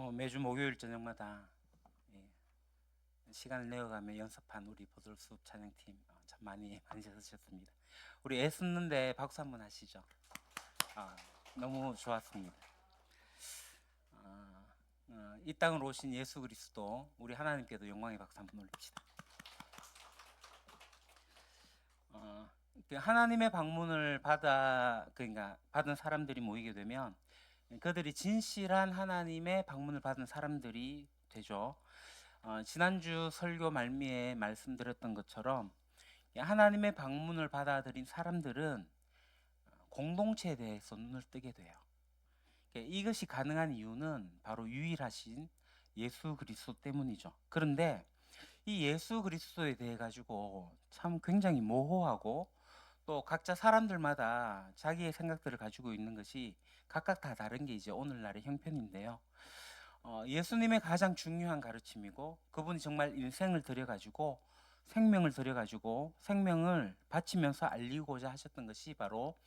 어, 매주 목요일 저녁마다 예, 시간을 내어가며 연습한 우리 보들숲 찬양팀 어, 참 많이 잘하셨습니다. 우리 애썼는데 박수 한번 하시죠. 아, 너무 좋았습니다. 아, 어, 이 땅으로 오신 예수 그리스도 우리 하나님께도 영광의 박수 한번 올립시다. 어, 그 하나님의 방문을 받아 그러니까 받은 사람들이 모이게 되면 그들이 진실한 하나님의 방문을 받은 사람들이 되죠. 어, 지난주 설교 말미에 말씀드렸던 것처럼 이 하나님의 방문을 받아들인 사람들은 공동체에 대해서 눈을 뜨게 돼요. 이것이 가능한 이유는 바로 유일하신 예수 그리스도 때문이죠. 그런데 이 예수 그리스도에 대해 가지고 참 굉장히 모호하고 또 각자 사람들마다 자기의 생각들을 가지고 있는 것이 각각 다 다른 게 이제 오늘날의 형편인데요. 어, 예수님의 가장 중요한 가르침이고 그분이 정말 인생을 들여가지고 생명을 들여가지고 생명을 바치면서 알리고자 하셨던 것이 바로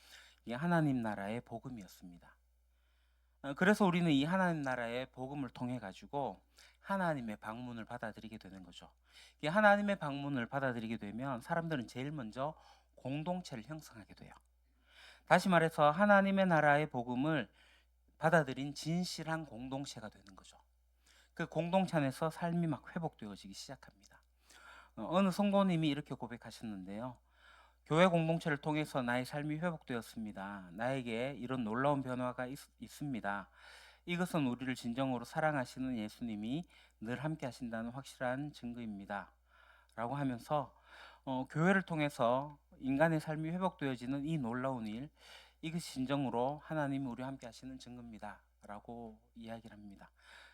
이 하나님 나라의 복음이었습니다. 어, 그래서 우리는 이 하나님 나라의 복음을 통해 가지고 하나님의 방문을 받아들이게 되는 거죠. 이 하나님의 방문을 받아들이게 되면 사람들은 제일 먼저 공동체를 형성하게 돼요. 다시 말해서 하나님의 나라의 복음을 받아들인 진실한 공동체가 되는 거죠. 그 공동체 안에서 삶이 막 회복되어지기 시작합니다. 어, 어느 성도님이 이렇게 고백하셨는데요. 교회 공동체를 통해서 나의 삶이 회복되었습니다. 나에게 이런 놀라운 변화가 있, 있습니다. 이것은 우리를 진정으로 사랑하시는 예수님이 늘 함께 하신다는 확실한 증거입니다. 라고 하면서 어, 교회를 통해서 인간의 삶이 회복되어지는 이 놀라운 일, 이것이 진정으로 하나님이 우리와 함께 하시는 증거입니다. 라고 이야기를 합니다.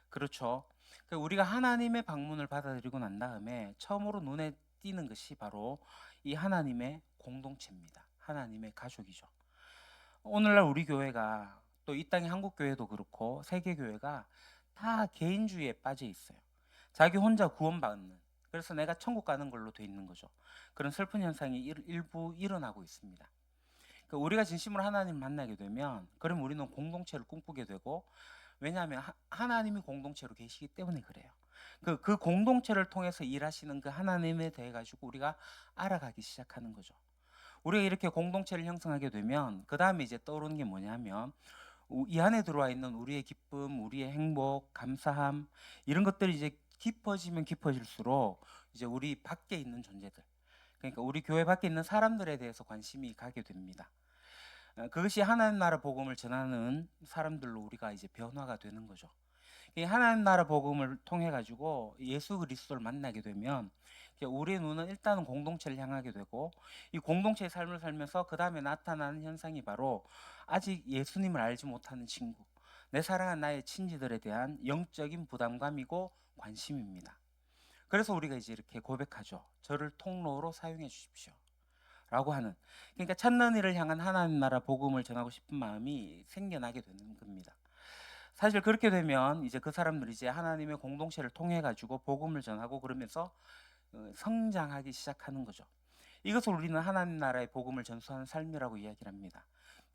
그렇죠. 그 우리가 하나님의 방문을 받아들이고 난 다음에 처음으로 눈에 띄는 것이 바로 이 하나님의 공동체입니다. 하나님의 가족이죠. 오늘날 우리 교회가 또 이 땅의 한국 교회도 그렇고 세계 교회가 다 개인주의에 빠져 있어요. 자기 혼자 구원받는 그래서 내가 천국 가는 걸로 돼 있는 거죠. 그런 슬픈 현상이 일- 일부 일어나고 있습니다. 그러니까 우리가 진심으로 하나님을 만나게 되면 그럼 우리는 공동체를 꿈꾸게 되고 왜냐하면 하, 하나님이 공동체로 계시기 때문에 그래요. 그, 그 공동체를 통해서 일하시는 그 하나님에 대해 가지고 우리가 알아가기 시작하는 거죠. 우리가 이렇게 공동체를 형성하게 되면 그 다음에 이제 떠오르는 게 뭐냐면 우- 이 안에 들어와 있는 우리의 기쁨, 우리의 행복, 감사함 이런 것들이 이제 깊어지면 깊어질수록 이제 우리 밖에 있는 존재들 그러니까 우리 교회 밖에 있는 사람들에 대해서 관심이 가게 됩니다. 어, 그것이 하나님 나라 복음을 전하는 사람들로 우리가 이제 변화가 되는 거죠. 이 하나님 나라 복음을 통해 가지고 예수 그리스도를 만나게 되면 우리의 눈은 일단은 공동체를 향하게 되고 이 공동체의 삶을 살면서 그 다음에 나타나는 현상이 바로 아직 예수님을 알지 못하는 친구, 내 사랑하는 나의 친지들에 대한 영적인 부담감이고 관심입니다. 그래서 우리가 이제 이렇게 고백하죠. 저를 통로로 사용해 주십시오. 라고 하는 그러니까 찾는 이를 향한 하나님 나라 복음을 전하고 싶은 마음이 생겨나게 되는 겁니다. 사실 그렇게 되면 이제 그 사람들이 이제 하나님의 공동체를 통해 가지고 복음을 전하고 그러면서 어, 성장하기 시작하는 거죠. 이것을 우리는 하나님 나라의 복음을 전수하는 삶이라고 이야기를 합니다.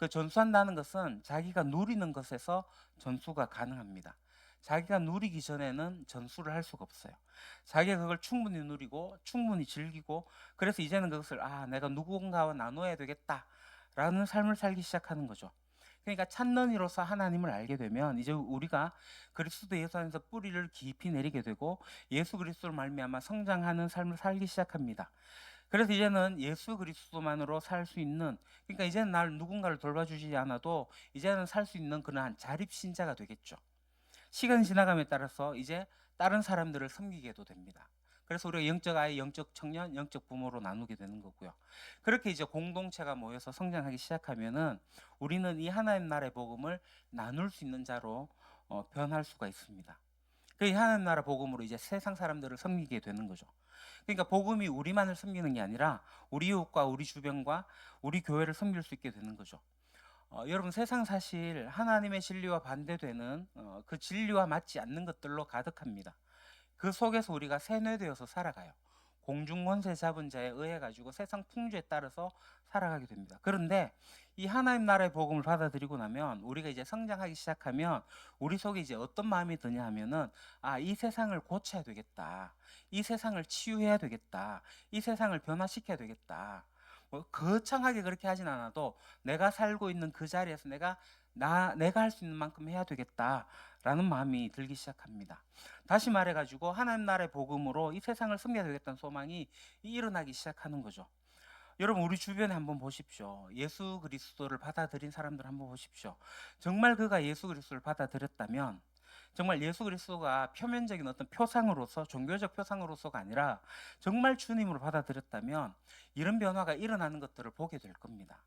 그 전수한다는 것은 자기가 누리는 것에서 전수가 가능합니다. 자기가 누리기 전에는 전수를 할 수가 없어요. 자기가 그걸 충분히 누리고 충분히 즐기고 그래서 이제는 그것을 아 내가 누군가와 나눠야 되겠다라는 삶을 살기 시작하는 거죠. 그러니까 찾는 이로서 하나님을 알게 되면 이제 우리가 그리스도 예수 안에서 뿌리를 깊이 내리게 되고 예수 그리스도를 말미암아 성장하는 삶을 살기 시작합니다. 그래서 이제는 예수 그리스도만으로 살 수 있는 그러니까 이제는 날 누군가를 돌봐주지 않아도 이제는 살 수 있는 그러한 자립 신자가 되겠죠. 시간이 지나감에 따라서 이제 다른 사람들을 섬기게도 됩니다. 그래서 우리가 영적 아이, 영적 청년, 영적 부모로 나누게 되는 거고요. 그렇게 이제 공동체가 모여서 성장하기 시작하면은 우리는 이 하나님 나라의 복음을 나눌 수 있는 자로 어, 변할 수가 있습니다. 그 하나님 나라 복음으로 이제 세상 사람들을 섬기게 되는 거죠. 그러니까 복음이 우리만을 섬기는 게 아니라 우리 이웃과 우리 주변과 우리 교회를 섬길 수 있게 되는 거죠. 어, 여러분 세상 사실 하나님의 진리와 반대되는 어, 그 진리와 맞지 않는 것들로 가득합니다. 그 속에서 우리가 세뇌되어서 살아가요. 공중 권세 잡은 자에 의해 가지고 세상 풍조에 따라서 살아가게 됩니다. 그런데 이 하나님 나라의 복음을 받아들이고 나면 우리가 이제 성장하기 시작하면 우리 속에 이제 어떤 마음이 드냐 하면은 아, 이 세상을 고쳐야 되겠다. 이 세상을 치유해야 되겠다. 이 세상을 변화시켜야 되겠다. 뭐 거창하게 그렇게 하진 않아도 내가 살고 있는 그 자리에서 내가 나 내가 할 수 있는 만큼 해야 되겠다라는 마음이 들기 시작합니다. 다시 말해 가지고 하나님 나라의 복음으로 이 세상을 승리해야 되겠다는 소망이 일어나기 시작하는 거죠. 여러분 우리 주변에 한번 보십시오. 예수 그리스도를 받아들인 사람들 한번 보십시오. 정말 그가 예수 그리스도를 받아들였다면 정말 예수 그리스도가 표면적인 어떤 표상으로서 종교적 표상으로서가 아니라 정말 주님으로 받아들였다면 이런 변화가 일어나는 것들을 보게 될 겁니다.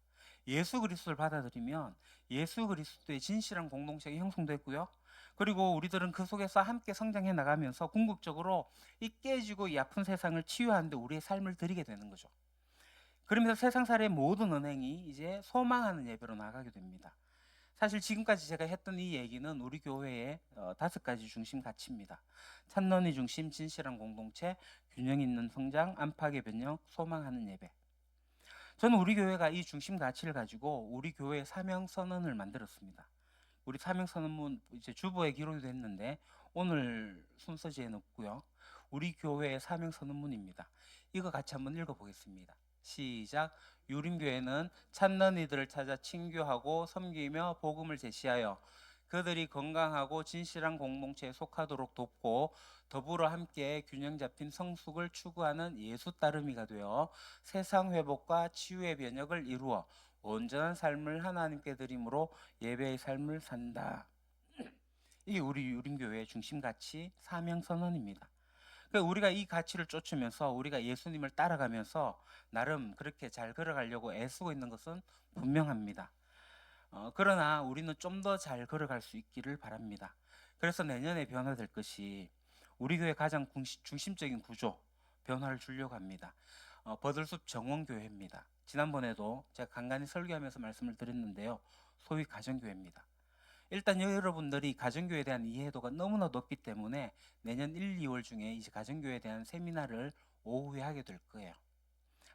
예수 그리스도를 받아들이면 예수 그리스도의 진실한 공동체가 형성됐고요. 그리고 우리들은 그 속에서 함께 성장해 나가면서 궁극적으로 이 깨지고 이 아픈 세상을 치유하는데 우리의 삶을 드리게 되는 거죠. 그러면서 세상살이의 모든 은행이 이제 소망하는 예배로 나가게 됩니다. 사실 지금까지 제가 했던 이 얘기는 우리 교회의 어, 다섯 가지 중심 가치입니다. 찬론이 중심, 진실한 공동체, 균형 있는 성장, 안팎의 변형, 소망하는 예배. 저는 우리 교회가 이 중심 가치를 가지고 우리 교회 사명 선언을 만들었습니다. 우리 사명 선언문 이제 주보에 기록이 됐는데 오늘 순서지에 넣고요. 우리 교회의 사명 선언문입니다. 이거 같이 한번 읽어보겠습니다. 시작. 유림교회는 찾는 이들을 찾아 친교하고 섬기며 복음을 제시하여 그들이 건강하고 진실한 공동체에 속하도록 돕고 더불어 함께 균형 잡힌 성숙을 추구하는 예수 따르미가 되어 세상 회복과 치유의 변혁을 이루어 온전한 삶을 하나님께 드림으로 예배의 삶을 산다. 이게 우리 유림교회의 중심 가치 사명 선언입니다. 그러니까 우리가 이 가치를 쫓으면서 우리가 예수님을 따라가면서 나름 그렇게 잘 걸어가려고 애쓰고 있는 것은 분명합니다. 어, 그러나 우리는 좀 더 잘 걸어갈 수 있기를 바랍니다. 그래서 내년에 변화될 것이 우리 교회 가장 중심적인 구조 변화를 주려고 합니다. 어, 버들숲 정원교회입니다. 지난번에도 제가 간간히 설교하면서 말씀을 드렸는데요. 소위 가정교회입니다. 일단 여러분들이 가정교회에 대한 이해도가 너무나 높기 때문에 내년 1, 2월 중에 이제 가정교회에 대한 세미나를 오후에 하게 될 거예요.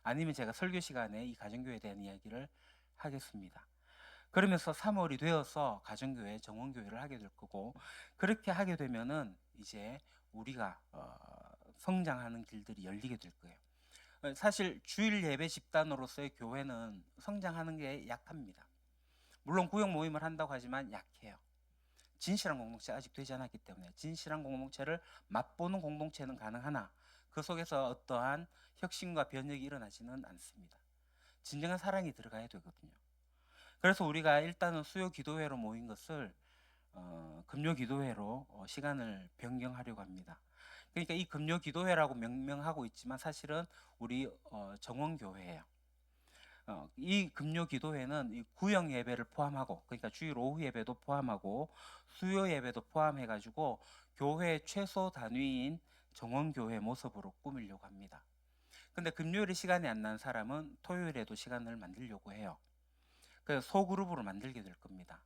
아니면 제가 설교 시간에 이 가정교회에 대한 이야기를 하겠습니다. 그러면서 3월이 되어서 가정교회, 정원교회를 하게 될 거고 그렇게 하게 되면은 이제 우리가 어, 성장하는 길들이 열리게 될 거예요. 어, 사실 주일 예배 집단으로서의 교회는 성장하는 게 약합니다. 물론 구역 모임을 한다고 하지만 약해요. 진실한 공동체 아직 되지 않았기 때문에 진실한 공동체를 맛보는 공동체는 가능하나 그 속에서 어떠한 혁신과 변혁이 일어나지는 않습니다. 진정한 사랑이 들어가야 되거든요. 그래서 우리가 일단은 수요 기도회로 모인 것을 어, 금요 기도회로 어, 시간을 변경하려고 합니다. 그러니까 이 금요 기도회라고 명명하고 있지만 사실은 우리 어, 정원 교회예요. 어, 이 금요 기도회는 이 구역 예배를 포함하고 그러니까 주일 오후 예배도 포함하고 수요 예배도 포함해 가지고 교회 최소 단위인 정원 교회 모습으로 꾸미려고 합니다. 근데 금요일에 시간이 안 난 사람은 토요일에도 시간을 만들려고 해요. 그래서 소그룹으로 만들게 될 겁니다.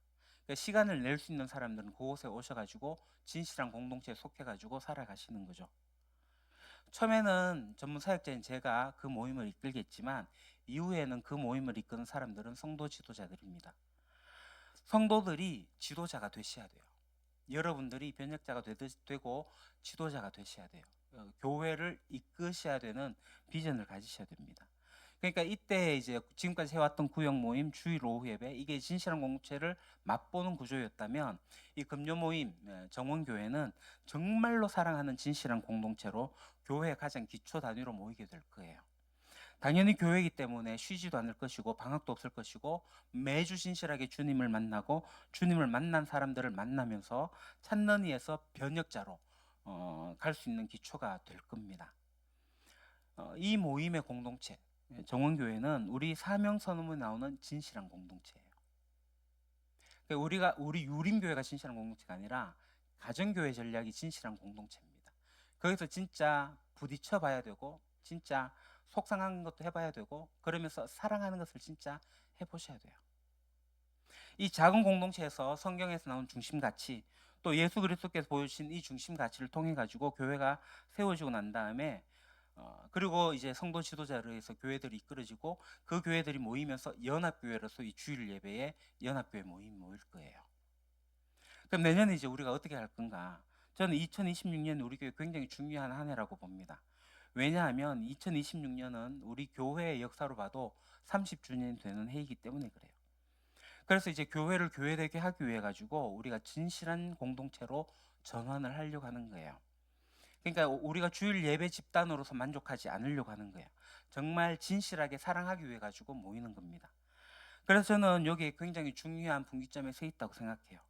그러니까 시간을 낼 수 있는 사람들은 그곳에 오셔가지고 진실한 공동체에 속해가지고 살아가시는 거죠. 처음에는 전문 사역자인 제가 그 모임을 이끌겠지만 이후에는 그 모임을 이끄는 사람들은 성도 지도자들입니다. 성도들이 지도자가 되셔야 돼요. 여러분들이 변혁자가 되고 지도자가 되셔야 돼요. 어, 교회를 이끄셔야 되는 비전을 가지셔야 됩니다. 그러니까 이때 이제 지금까지 해왔던 구역 모임, 주일 오후 예배 이게 진실한 공동체를 맛보는 구조였다면 이 금요 모임 예, 정원교회는 정말로 사랑하는 진실한 공동체로 교회 가장 기초 단위로 모이게 될 거예요. 당연히 교회이기 때문에 쉬지도 않을 것이고 방학도 없을 것이고 매주 진실하게 주님을 만나고 주님을 만난 사람들을 만나면서 찾는 이에서 변혁자로 어, 갈 수 있는 기초가 될 겁니다. 어, 이 모임의 공동체 예, 정원교회는 우리 사명 선언문에 나오는 진실한 공동체예요. 그러니까 우리가 우리 유림교회가 진실한 공동체가 아니라 가정교회 전략이 진실한 공동체입니다. 거기서 진짜 부딪혀 봐야 되고 진짜 속상한 것도 해봐야 되고 그러면서 사랑하는 것을 진짜 해보셔야 돼요. 이 작은 공동체에서 성경에서 나온 중심 가치 또 예수 그리스도께서 보여주신 이 중심 가치를 통해 가지고 교회가 세워지고 난 다음에 어, 그리고 이제 성도 지도자를 해서 교회들이 이끌어지고 그 교회들이 모이면서 연합교회로서 이 주일 예배에 연합교회 모임이 모일 거예요. 그럼 내년에 이제 우리가 어떻게 할 건가? 저는 2026년 우리 교회 굉장히 중요한 한 해라고 봅니다. 왜냐하면 2026년은 우리 교회의 역사로 봐도 30주년이 되는 해이기 때문에 그래요. 그래서 이제 교회를 교회되게 하기 위해 가지고 우리가 진실한 공동체로 전환을 하려고 하는 거예요. 그러니까 우리가 주일 예배 집단으로서 만족하지 않으려고 하는 거예요. 정말 진실하게 사랑하기 위해 가지고 모이는 겁니다. 그래서 저는 여기에 굉장히 중요한 분기점에 서 있다고 생각해요.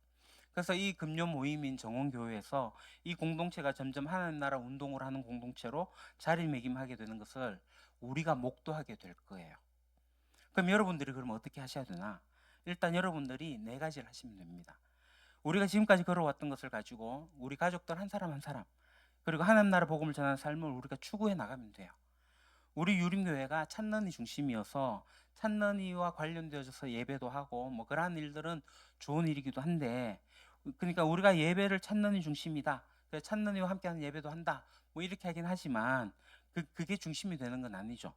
그래서 이 금요 모임인 정원교회에서 이 공동체가 점점 하나님 나라 운동을 하는 공동체로 자리매김하게 되는 것을 우리가 목도하게 될 거예요. 그럼 여러분들이 그러면 어떻게 하셔야 되나? 일단 여러분들이 네 가지를 하시면 됩니다. 우리가 지금까지 걸어왔던 것을 가지고 우리 가족들 한 사람 한 사람 그리고 하나님 나라 복음을 전하는 삶을 우리가 추구해 나가면 돼요. 우리 유림교회가 찬런이 중심이어서 찬런이와 관련되어져서 예배도 하고 뭐 그러한 일들은 좋은 일이기도 한데 그러니까 우리가 예배를 찬런이 중심이다. 그래서 찬런이와 함께하는 예배도 한다. 뭐 이렇게 하긴 하지만 그 그게 중심이 되는 건 아니죠.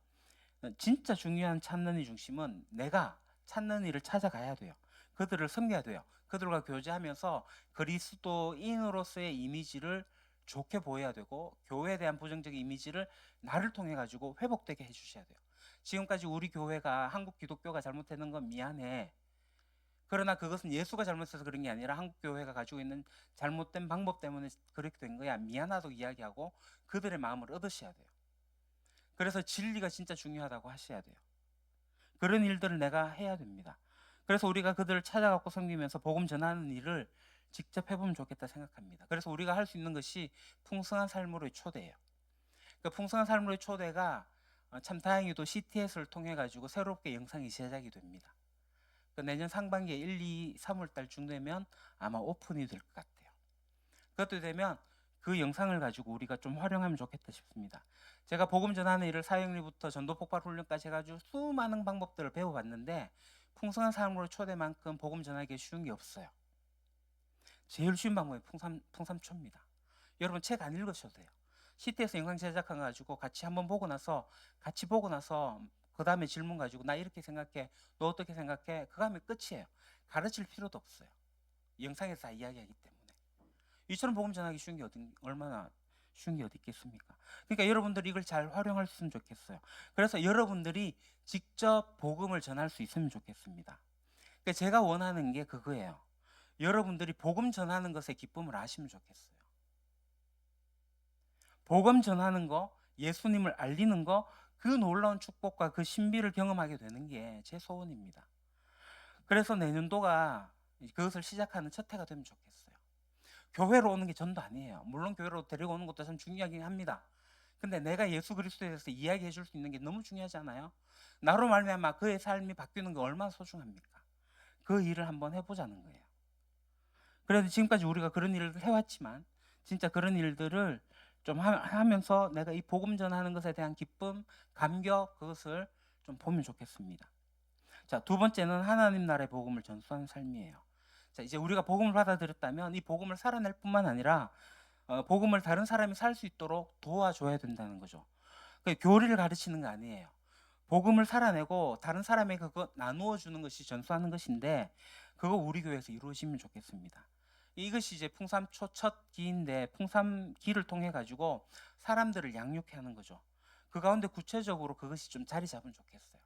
진짜 중요한 찬런이 중심은 내가 찾는 일을 찾아가야 돼요. 그들을 섬겨야 돼요. 그들과 교제하면서 그리스도인으로서의 이미지를 좋게 보여야 되고 교회에 대한 부정적인 이미지를 나를 통해 가지고 회복되게 해 주셔야 돼요. 지금까지 우리 교회가 한국 기독교가 잘못했는 건 미안해. 그러나 그것은 예수가 잘못해서 그런 게 아니라 한국 교회가 가지고 있는 잘못된 방법 때문에 그렇게 된 거야. 미안하다고 이야기하고 그들의 마음을 얻으셔야 돼요. 그래서 진리가 진짜 중요하다고 하셔야 돼요. 그런 일들을 내가 해야 됩니다. 그래서 우리가 그들을 찾아가고 섬기면서 복음 전하는 일을 직접 해보면 좋겠다 생각합니다. 그래서 우리가 할 수 있는 것이 풍성한 삶으로의 초대예요. 그 풍성한 삶으로의 초대가 어, 참 다행히도 CTS를 통해 가지고 새롭게 영상이 제작이 됩니다. 그 내년 상반기에 1, 2, 3월 달쯤 되면 아마 오픈이 될 것 같아요. 그것도 되면 그 영상을 가지고 우리가 좀 활용하면 좋겠다 싶습니다. 제가 복음 전하는 일을 사형리부터 전도 폭발 훈련까지 해가지고 수많은 방법들을 배워봤는데 풍성한 삶으로 초대만큼 복음 전하기 쉬운 게 없어요. 제일 쉬운 방법이 풍삼, 풍삼초입니다. 여러분 책 안 읽으셔도 돼요. CT에서 영상 제작한 가지고 같이 한번 보고 나서 같이 보고 나서 그 다음에 질문 가지고 나 이렇게 생각해 너 어떻게 생각해 그거 하면 끝이에요. 가르칠 필요도 없어요. 영상에서 다 이야기하기 때문에 이처럼 복음 전하기 쉬운 게 어디, 얼마나 쉬운 게 어디 있겠습니까? 그러니까 여러분들이 이걸 잘 활용할 수 있으면 좋겠어요. 그래서 여러분들이 직접 복음을 전할 수 있으면 좋겠습니다. 그러니까 제가 원하는 게 그거예요. 여러분들이 복음 전하는 것의 기쁨을 아시면 좋겠어요. 복음 전하는 거, 예수님을 알리는 거, 그 놀라운 축복과 그 신비를 경험하게 되는 게 제 소원입니다. 그래서 내년도가 그것을 시작하는 첫 해가 되면 좋겠어요. 교회로 오는 게 전도 아니에요. 물론 교회로 데리고 오는 것도 참 중요하긴 합니다. 근데 내가 예수 그리스도에 대해서 이야기해 줄 수 있는 게 너무 중요하잖아요. 나로 말미암아 그의 삶이 바뀌는 게 얼마나 소중합니까? 그 일을 한번 해보자는 거예요. 그래도 지금까지 우리가 그런 일을 해왔지만 진짜 그런 일들을 좀 하 면서 내가 이 복음 전하는 것에 대한 기쁨, 감격 그것을 좀 보면 좋겠습니다. 자, 두 번째는 하나님 나라의 복음을 전수하는 삶이에요. 자, 이제 우리가 복음을 받아들였다면 이 복음을 살아낼 뿐만 아니라 어, 복음을 다른 사람이 살 수 있도록 도와줘야 된다는 거죠. 그 교리를 가르치는 거 아니에요. 복음을 살아내고 다른 사람에게 그거 나누어 주는 것이 전수하는 것인데 그거 우리 교회에서 이루어지면 좋겠습니다. 이것이 이제 풍삼초 첫 기인데 풍삼기를 통해 가지고 사람들을 양육해 하는 거죠. 그 가운데 구체적으로 그것이 좀 자리 잡으면 좋겠어요.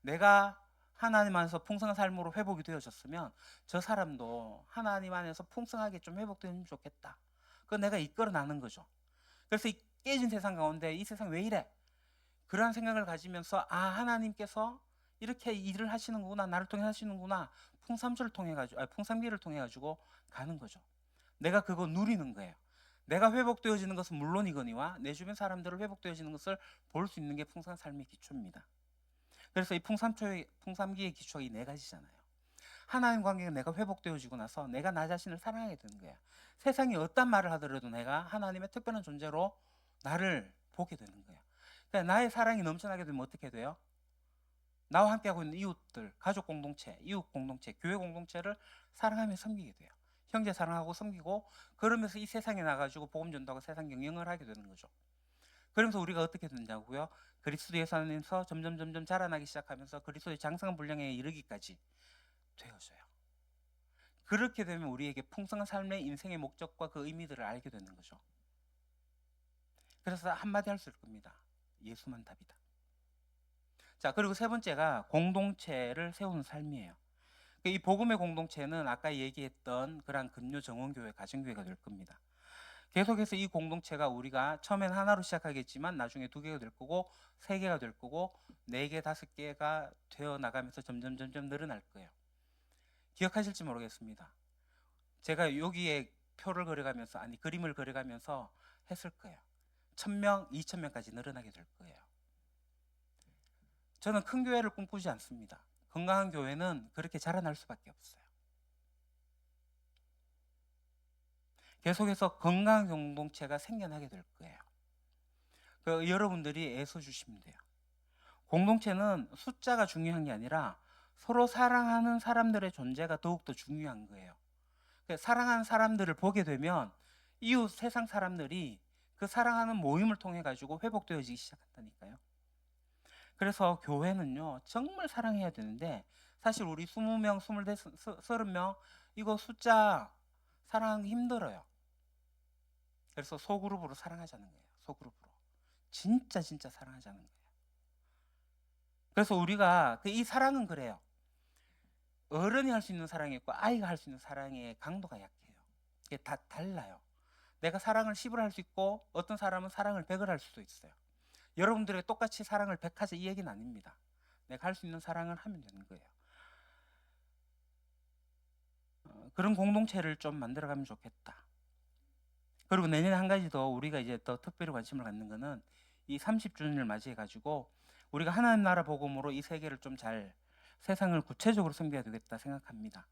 내가 하나님 안에서 풍성한 삶으로 회복이 되어졌으면 저 사람도 하나님 안에서 풍성하게 좀 회복되면 좋겠다. 그 내가 이끌어 나는 거죠. 그래서 이 깨진 세상 가운데 이 세상 왜 이래? 그러한 생각을 가지면서 아 하나님께서 이렇게 일을 하시는구나 나를 통해 하시는구나 풍삼주를 통해 가지고 아 풍삼기를 통해 가지고 가는 거죠. 내가 그거 누리는 거예요. 내가 회복되어지는 것은 물론이거니와 내 주변 사람들을 회복되어지는 것을 볼 수 있는 게 풍성 삶의 기초입니다. 그래서 이 풍삼초의 풍삼기의 기초가 이 네 가지잖아요. 하나님 관계가 내가 회복되어지고 나서 내가 나 자신을 사랑하게 되는 거야. 세상이 어떤 말을 하더라도 내가 하나님의 특별한 존재로 나를 보게 되는 거야. 그러니까 나의 사랑이 넘쳐나게 되면 어떻게 돼요? 나와 함께하고 있는 이웃들, 가족 공동체, 이웃 공동체, 교회 공동체를 사랑하며 섬기게 돼요. 형제 사랑하고 섬기고 그러면서 이 세상에 나가지고 복음 전도하고 세상 경영을 하게 되는 거죠. 그러면서 우리가 어떻게 된다고요? 그리스도의 안에서 점점 점점 자라나기 시작하면서 그리스도의 장성한 분량에 이르기까지 되어져요. 그렇게 되면 우리에게 풍성한 삶의 인생의 목적과 그 의미들을 알게 되는 거죠. 그래서 한마디 할 수 있을 겁니다. 예수만 답이다. 자, 그리고 세 번째가 공동체를 세우는 삶이에요. 이 복음의 공동체는 아까 얘기했던 그런 금요 정원교회 가정교회가 될 겁니다. 계속해서 이 공동체가 우리가 처음엔 하나로 시작하겠지만 나중에 두 개가 될 거고 세 개가 될 거고 네 개, 다섯 개가 되어 나가면서 점점 점점 늘어날 거예요. 기억하실지 모르겠습니다. 제가 여기에 표를 그려가면서 아니 그림을 그려가면서 했을 거예요. 천 명, 이천 명까지 늘어나게 될 거예요. 저는 큰 교회를 꿈꾸지 않습니다. 건강한 교회는 그렇게 자라날 수밖에 없어요. 계속해서 건강한 공동체가 생겨나게 될 거예요. 그 여러분들이 애써 주시면 돼요. 공동체는 숫자가 중요한 게 아니라 서로 사랑하는 사람들의 존재가 더욱더 중요한 거예요. 그 사랑하는 사람들을 보게 되면 이웃 세상 사람들이 그 사랑하는 모임을 통해 가지고 회복되어지기 시작한다니까요. 그래서 교회는요 정말 사랑해야 되는데 사실 우리 20명, 24, 30명 이거 숫자 사랑하기 힘들어요. 그래서 소그룹으로 사랑하자는 거예요. 소그룹으로 진짜 진짜 사랑하자는 거예요. 그래서 우리가 그이 사랑은 그래요. 어른이 할 수 있는 사랑이 있고 아이가 할 수 있는 사랑의 강도가 약해요. 이게 다 달라요. 내가 사랑을 10을 할 수 있고 어떤 사람은 사랑을 100을 할 수도 있어요. 여러분들에게 똑같이 사랑을 100하자 이 얘기는 아닙니다. 내가 할 수 있는 사랑을 하면 되는 거예요. 어, 그런 공동체를 좀 만들어가면 좋겠다. 그리고 내년에 한 가지 더 우리가 이제 더 특별히 관심을 갖는 거는 이 30주년을 맞이해 가지고 우리가 하나님 나라 복음으로 이 세계를 좀 잘 세상을 구체적으로 섬겨야 되겠다 생각합니다.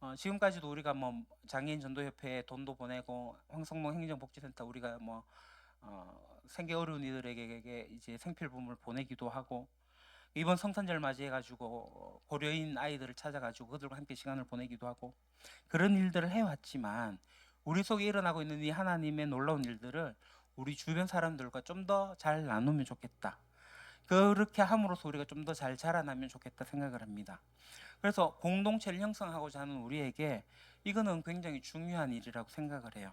어, 지금까지도 우리가 뭐 장애인 전도협회에 돈도 보내고 황성봉 행정복지센터 우리가 뭐 어, 생계 어려운 이들에게 이제 생필품을 보내기도 하고 이번 성탄절 맞이해 가지고 고려인 아이들을 찾아 가지고 그들과 함께 시간을 보내기도 하고 그런 일들을 해왔지만 우리 속에 일어나고 있는 이 하나님의 놀라운 일들을 우리 주변 사람들과 좀 더 잘 나누면 좋겠다. 그렇게 함으로써 우리가 좀 더 잘 자라나면 좋겠다 생각을 합니다. 그래서 공동체를 형성하고자 하는 우리에게 이거는 굉장히 중요한 일이라고 생각을 해요.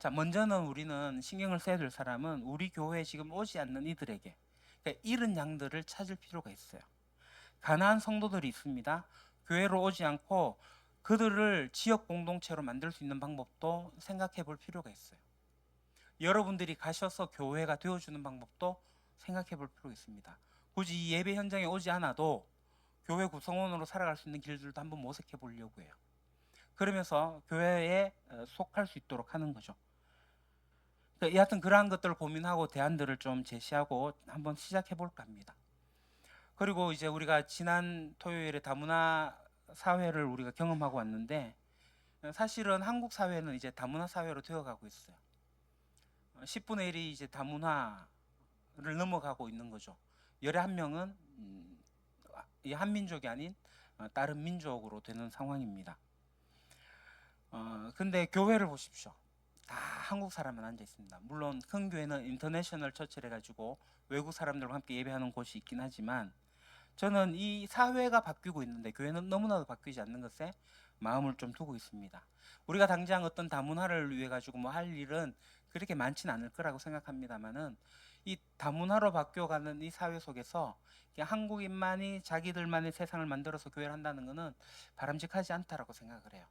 자, 먼저는 우리는 신경을 써야 될 사람은 우리 교회에 지금 오지 않는 이들에게 그러니까 잃은 양들을 찾을 필요가 있어요. 가난한 성도들이 있습니다. 교회로 오지 않고 그들을 지역 공동체로 만들 수 있는 방법도 생각해 볼 필요가 있어요. 여러분들이 가셔서 교회가 되어주는 방법도 생각해 볼 필요가 있습니다. 굳이 이 예배 현장에 오지 않아도 교회 구성원으로 살아갈 수 있는 길들도 한번 모색해 보려고 해요. 그러면서 교회에 어, 속할 수 있도록 하는 거죠. 그러니까 여하튼 그러한 것들을 고민하고 대안들을 좀 제시하고 한번 시작해 볼까 합니다. 그리고 이제 우리가 지난 토요일에 다문화 사회를 우리가 경험하고 왔는데 사실은 한국 사회는 이제 다문화 사회로 되어가고 있어요. 10분의 1이 이제 다문화를 넘어가고 있는 거죠. 열에 한 명은 음, 이 한민족이 아닌 어, 다른 민족으로 되는 상황입니다. 어, 근데 교회를 보십시오. 다 한국 사람만 앉아 있습니다. 물론 큰 교회는 인터내셔널 처치를 해가지고 외국 사람들과 함께 예배하는 곳이 있긴 하지만 저는 이 사회가 바뀌고 있는데 교회는 너무나도 바뀌지 않는 것에 마음을 좀 두고 있습니다. 우리가 당장 어떤 다문화를 위해 가지고 뭐 할 일은 그렇게 많지는 않을 거라고 생각합니다만은 이 다문화로 바뀌어가는 이 사회 속에서 한국인만이 자기들만의 세상을 만들어서 교회를 한다는 것은 바람직하지 않다라고 생각을 해요.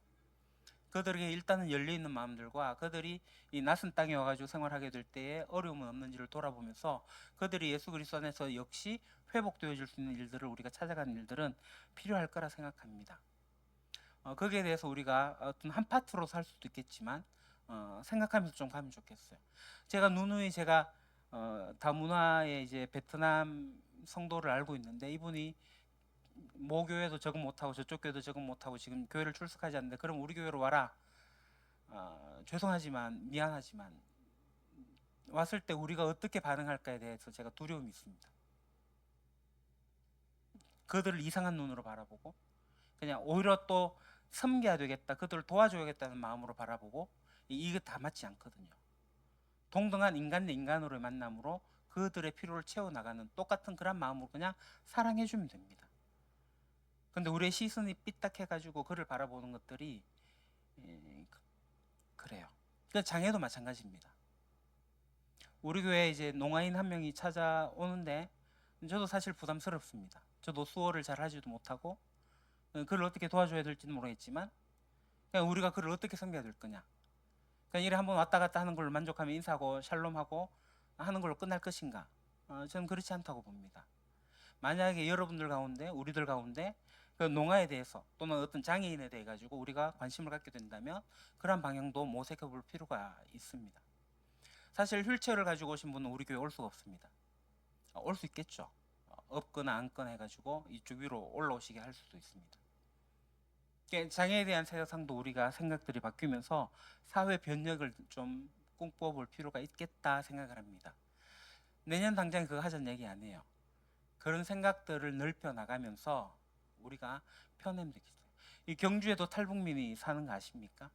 그들에게 일단은 열려 있는 마음들과 그들이 이 낯선 땅에 와가지고 생활하게 될 때에 어려움은 없는지를 돌아보면서 그들이 예수 그리스도 안에서 역시 회복되어질 수 있는 일들을 우리가 찾아가는 일들은 필요할 거라 생각합니다. 어, 거기에 대해서 우리가 어떤 한 파트로 살 수도 있겠지만 어, 생각하면서 좀 가면 좋겠어요. 제가 누누이 제가 어, 다문화의 이제 베트남 성도를 알고 있는데 이분이 모 교회도 적응 못하고 저쪽 교회도 적응 못하고 지금 교회를 출석하지 않는데 그럼 우리 교회로 와라. 어, 죄송하지만 미안하지만 왔을 때 우리가 어떻게 반응할까에 대해서 제가 두려움이 있습니다. 그들을 이상한 눈으로 바라보고 그냥 오히려 또 섬겨야 되겠다, 그들을 도와줘야겠다는 마음으로 바라보고 이- 이게 다 맞지 않거든요. 동등한 인간 대 인간으로의 만남으로 그들의 필요를 채워 나가는 똑같은 그런 마음으로 그냥 사랑해 주면 됩니다. 근데 우리의 시선이 삐딱해 가지고 그를 바라보는 것들이 예, 그- 그래요. 그 장애도 마찬가지입니다. 우리 교회에 이제 농아인 한 명이 찾아오는데 저도 사실 부담스럽습니다. 저도 수어를 잘 하지도 못하고 어, 그를 어떻게 도와줘야 될지는 모르겠지만 그냥 우리가 그를 어떻게 섬겨야 될 거냐. 그냥 이래 한번 왔다 갔다 하는 걸로 만족하며 인사하고 샬롬하고 하는 걸로 끝날 것인가? 어, 저는 그렇지 않다고 봅니다. 만약에 여러분들 가운데 우리들 가운데 그 농아에 대해서 또는 어떤 장애인에 대해 가지고 우리가 관심을 갖게 된다면 그런 방향도 모색해 볼 필요가 있습니다. 사실 휠체어를 가지고 오신 분은 우리 교회 올 수가 없습니다. 어, 올수 있겠죠. 어, 없거나 안거나 해가지고 이쪽 위로 올라오시게 할 수도 있습니다. 장애에 대한 세상도 우리가 생각들이 바뀌면서 사회 변혁을 좀 꿈꿔볼 필요가 있겠다 생각을 합니다. 내년 당장 그거 하자는 얘기 아니에요. 그런 생각들을 넓혀 나가면서 우리가 편해지겠어요. 이 경주에도 탈북민이 사는 거 아십니까?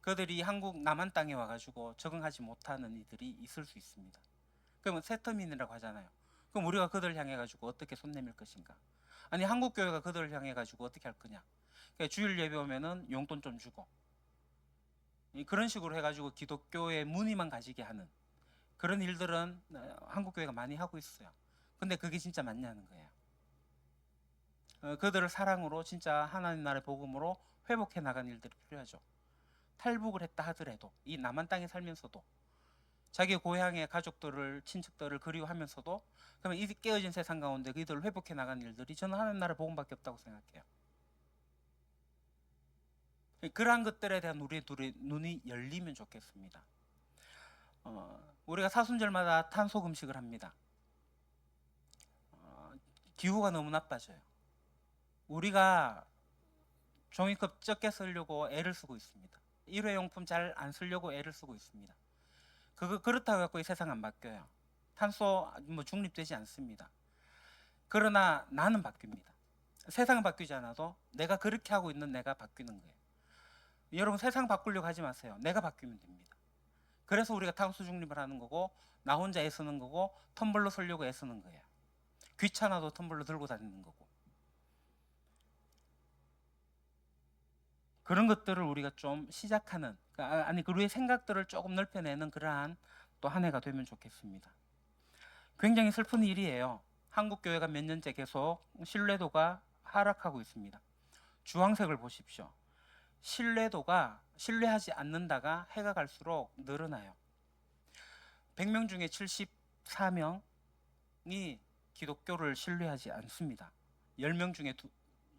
그들이 한국 남한 땅에 와가지고 적응하지 못하는 이들이 있을 수 있습니다. 그러면 세터민이라고 하잖아요. 그럼 우리가 그들을 향해 가지고 어떻게 손 내밀 것인가? 아니 한국 교회가 그들을 향해 가지고 어떻게 할 거냐? 그러니까 주일 예배 오면은 용돈 좀 주고 이 그런 식으로 해가지고 기독교의 무늬만 가지게 하는 그런 일들은 어, 한국 교회가 많이 하고 있어요. 근데 그게 진짜 맞냐는 거예요. 어, 그들을 사랑으로 진짜 하나님 나라의 복음으로 회복해 나가는 일들이 필요하죠. 탈북을 했다 하더라도 이 남한 땅에 살면서도 자기 고향의 가족들을 친척들을 그리워하면서도 그러면 이 깨어진 세상 가운데 그들을 회복해 나가는 일들이 저는 하나님 나라 복음밖에 없다고 생각해요. 그러한 것들에 대한 우리의 눈이- 열리면 좋겠습니다. 어, 우리가 사순절마다 탄소 금식을 합니다. 어, 기후가 너무 나빠져요. 우리가 종이컵 적게 쓰려고 애를 쓰고 있습니다. 일회용품 잘 안 쓰려고 애를 쓰고 있습니다. 그거 그렇다고 해서 이 세상 안 바뀌어요. 탄소 뭐 중립되지 않습니다. 그러나 나는 바뀝니다. 세상은 바뀌지 않아도 내가 그렇게 하고 있는 내가 바뀌는 거예요. 여러분 세상 바꾸려고 하지 마세요. 내가 바뀌면 됩니다. 그래서 우리가 탄소 중립을 하는 거고 나 혼자 애쓰는 거고 텀블러 쓰려고 애쓰는 거예요. 귀찮아도 텀블러 들고 다니는 거고. 그런 것들을 우리가 좀 시작하는 그러니까 아니 그 우리의 생각들을 조금 넓혀내는 그러한 또 한 해가 되면 좋겠습니다. 굉장히 슬픈 일이에요. 한국 교회가 몇 년째 계속 신뢰도가 하락하고 있습니다. 주황색을 보십시오. 신뢰도가 신뢰하지 않는다가 해가 갈수록 늘어나요. 100명 중에 74명이 기독교를 신뢰하지 않습니다. 10명 중에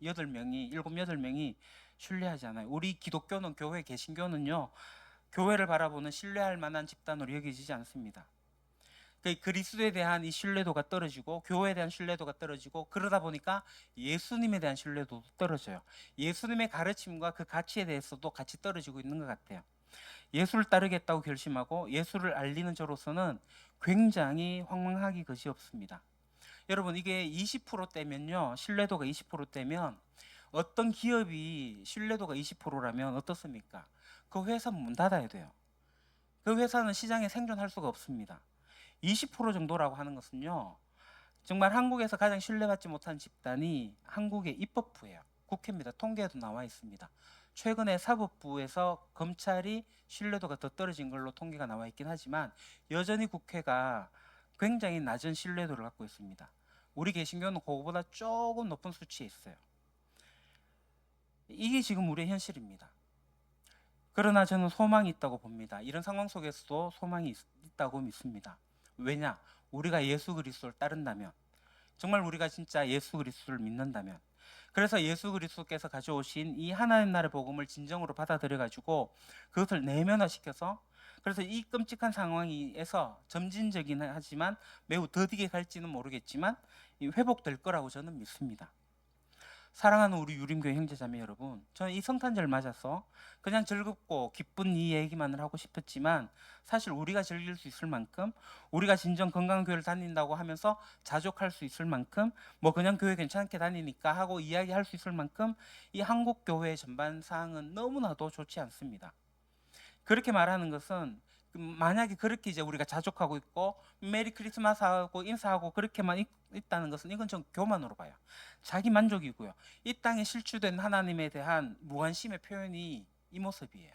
8명이 7, 8명이 신뢰하지 않아요. 우리 기독교는 교회 개신교는요. 교회를 바라보는 신뢰할 만한 집단으로 여기지지 않습니다. 그 그리스도에 대한 이 신뢰도가 떨어지고 교회에 대한 신뢰도가 떨어지고 그러다 보니까 예수님에 대한 신뢰도도 떨어져요. 예수님의 가르침과 그 가치에 대해서도 같이 떨어지고 있는 것 같아요. 예수를 따르겠다고 결심하고 예수를 알리는 저로서는 굉장히 황망하기 그지없습니다. 여러분 이게 20%대면요 신뢰도가 20%대면 어떤 기업이 신뢰도가 20%라면 어떻습니까? 그 회사 문 닫아야 돼요. 그 회사는 시장에 생존할 수가 없습니다. 20% 정도라고 하는 것은요. 정말 한국에서 가장 신뢰받지 못한 집단이 한국의 입법부예요. 국회입니다. 통계에도 나와 있습니다. 최근에 사법부에서 검찰이 신뢰도가 더 떨어진 걸로 통계가 나와 있긴 하지만 여전히 국회가 굉장히 낮은 신뢰도를 갖고 있습니다. 우리 개신교는 그거보다 조금 높은 수치에 있어요. 이게 지금 우리의 현실입니다. 그러나 저는 소망이 있다고 봅니다. 이런 상황 속에서도 소망이 있, 있다고 믿습니다. 왜냐? 우리가 예수 그리스도를 따른다면 정말 우리가 진짜 예수 그리스도를 믿는다면 그래서 예수 그리스도께서 가져오신 이 하나님 나라의 복음을 진정으로 받아들여 가지고 그것을 내면화시켜서 그래서 이 끔찍한 상황에서 점진적이긴 하지만 매우 더디게 갈지는 모르겠지만 이 회복될 거라고 저는 믿습니다. 사랑하는 우리 유림교회 형제자매 여러분, 저는 이 성탄절 맞아서 그냥 즐겁고 기쁜 이 얘기만을 하고 싶었지만 사실 우리가 즐길 수 있을 만큼 우리가 진정 건강한 교회를 다닌다고 하면서 자족할 수 있을 만큼 뭐 그냥 교회 괜찮게 다니니까 하고 이야기할 수 있을 만큼 이 한국 교회 전반 상황은 너무나도 좋지 않습니다. 그렇게 말하는 것은 그 만약에 그렇게 이제 우리가 자족하고 있고 메리 크리스마스 하고 인사하고 그렇게만 있, 있다는 것은 이건 좀 교만으로 봐요. 자기 만족이고요. 이 땅에 실추된 하나님에 대한 무관심의 표현이 이 모습이에요.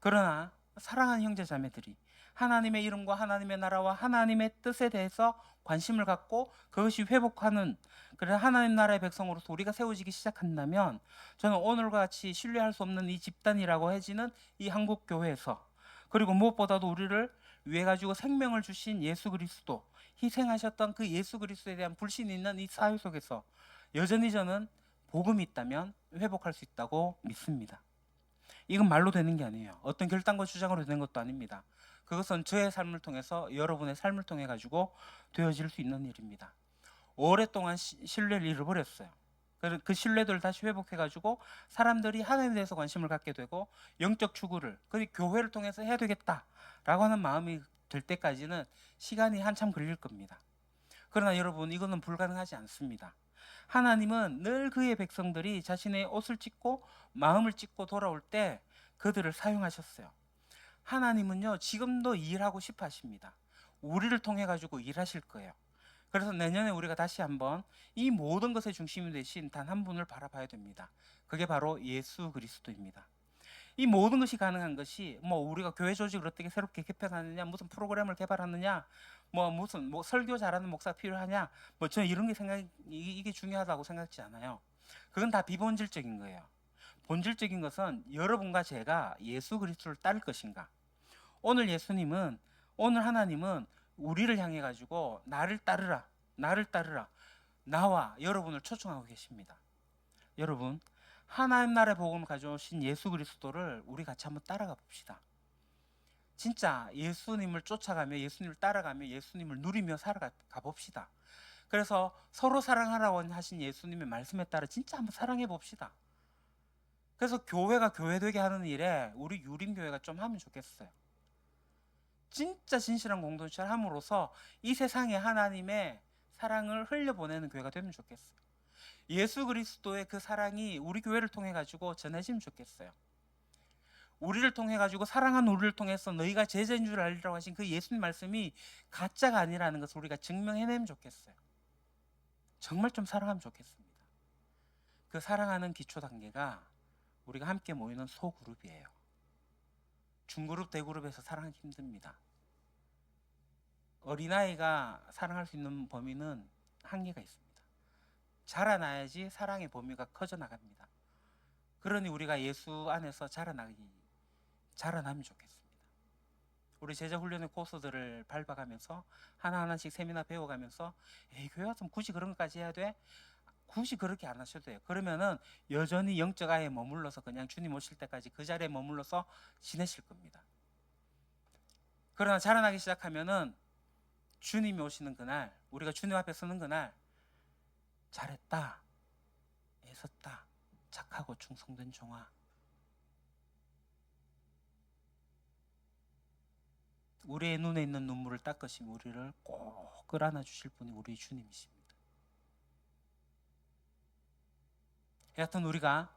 그러나 사랑하는 형제 자매들이 하나님의 이름과 하나님의 나라와 하나님의 뜻에 대해서 관심을 갖고 그것이 회복하는 그래서 하나님 나라의 백성으로서 우리가 세워지기 시작한다면 저는 오늘과 같이 신뢰할 수 없는 이 집단이라고 해지는 이 한국 교회에서 그리고 무엇보다도 우리를 위해 가지고 생명을 주신 예수 그리스도 희생하셨던 그 예수 그리스도에 대한 불신이 있는 이 사회 속에서 여전히 저는 복음이 있다면 회복할 수 있다고 믿습니다. 이건 말로 되는 게 아니에요. 어떤 결단과 주장으로 되는 것도 아닙니다. 그것은 저의 삶을 통해서 여러분의 삶을 통해 가지고 되어질 수 있는 일입니다. 오랫동안 시- 신뢰를 잃어버렸어요. 그- 그 신뢰도를 다시 회복해 가지고 사람들이 하나님에 대해서 관심을 갖게 되고 영적 추구를 그리고 교회를 통해서 해야 되겠다라고 하는 마음이 들 때까지는 시간이 한참 걸릴 겁니다. 그러나 여러분 이거는 불가능하지 않습니다. 하나님은 늘 그의 백성들이 자신의 옷을 찢고 마음을 찢고 돌아올 때 그들을 사용하셨어요. 하나님은요 지금도 일하고 싶어 하십니다. 우리를 통해 가지고 일하실 거예요. 그래서 내년에 우리가 다시 한번 이 모든 것의 중심이 되신 단 한 분을 바라봐야 됩니다. 그게 바로 예수 그리스도입니다. 이 모든 것이 가능한 것이 뭐 우리가 교회 조직을 어떻게 새롭게 개편하느냐, 무슨 프로그램을 개발하느냐, 뭐 무슨 뭐 설교 잘하는 목사가 필요하냐, 뭐 저는 이런 게 생각 이- 이게 중요하다고 생각지 않아요. 그건 다 비본질적인 거예요. 본질적인 것은 여러분과 제가 예수 그리스도를 따를 것인가. 오늘 예수님은 오늘 하나님은 우리를 향해 가지고 나를 따르라, 나를 따르라, 나와 여러분을 초청하고 계십니다. 여러분 하나님 나라의 복음을 가져오신 예수 그리스도를 우리 같이 한번 따라가 봅시다. 진짜 예수님을 쫓아가며 예수님을 따라가며 예수님을 누리며 살아가 가 봅시다. 그래서 서로 사랑하라고 하신 예수님의 말씀에 따라 진짜 한번 사랑해 봅시다. 그래서 교회가 교회되게 하는 일에 우리 유림 교회가 좀 하면 좋겠어요. 진짜 진실한 공동체를 함으로써 이 세상에 하나님의 사랑을 흘려보내는 교회가 되면 좋겠어요. 예수 그리스도의 그 사랑이 우리 교회를 통해 가지고 전해지면 좋겠어요. 우리를 통해 가지고 사랑한 우리를 통해서 너희가 제자인 줄 알리라고 하신 그 예수님 말씀이 가짜가 아니라는 것을 우리가 증명해내면 좋겠어요. 정말 좀 사랑하면 좋겠습니다. 그 사랑하는 기초 단계가 우리가 함께 모이는 소그룹이에요. 중그룹, 대그룹에서 사랑하기 힘듭니다. 어린아이가 사랑할 수 있는 범위는 한계가 있습니다. 자라나야지 사랑의 범위가 커져 나갑니다. 그러니 우리가 예수 안에서 자라나기 자라나면 좋겠습니다. 우리 제자 훈련의 코스들을 밟아가면서 하나하나씩 세미나 배워가면서 에이 교회 와서 굳이 그런 것까지 해야 돼? 굳이 그렇게 안 하셔도 돼요. 그러면은 여전히 영적 아에 머물러서 그냥 주님 오실 때까지 그 자리에 머물러서 지내실 겁니다. 그러나 자라나기 시작하면은 주님이 오시는 그날, 우리가 주님 앞에 서는 그날 잘했다, 애썼다, 착하고 충성된 종아. 우리의 눈에 있는 눈물을 닦으시며 우리를 꼭 끌어안아 주실 분이 우리 주님이십니다. 여하튼 우리가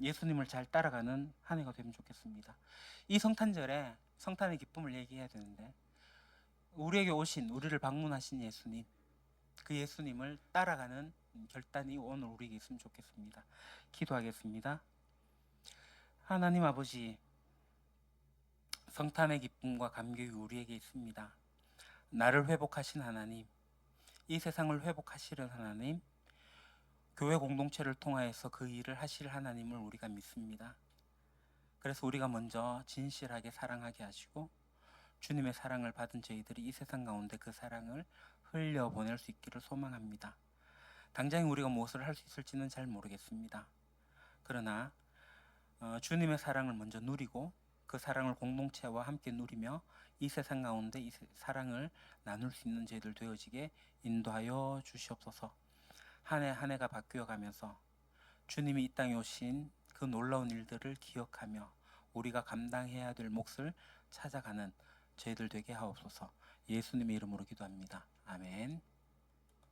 예수님을 잘 따라가는 한 해가 되면 좋겠습니다. 이 성탄절에 성탄의 기쁨을 얘기해야 되는데 우리에게 오신 우리를 방문하신 예수님 그 예수님을 따라가는 결단이 오늘 우리에게 있으면 좋겠습니다. 기도하겠습니다. 하나님 아버지 성탄의 기쁨과 감격이 우리에게 있습니다. 나를 회복하신 하나님, 이 세상을 회복하시는 하나님, 교회 공동체를 통하여서 그 일을 하실 하나님을 우리가 믿습니다. 그래서 우리가 먼저 진실하게 사랑하게 하시고 주님의 사랑을 받은 저희들이 이 세상 가운데 그 사랑을 흘려 보낼 수 있기를 소망합니다. 당장 우리가 무엇을 할 수 있을지는 잘 모르겠습니다. 그러나 어, 주님의 사랑을 먼저 누리고 그 사랑을 공동체와 함께 누리며 이 세상 가운데 이 세- 사랑을 나눌 수 있는 저희들 되어지게 인도하여 주시옵소서. 한 해 한 해가 바뀌어 가면서 주님이 이 땅에 오신 그 놀라운 일들을 기억하며 우리가 감당해야 될 몫을 찾아가는 저희들 되게 하옵소서. 예수님의 이름으로 기도합니다. 아멘.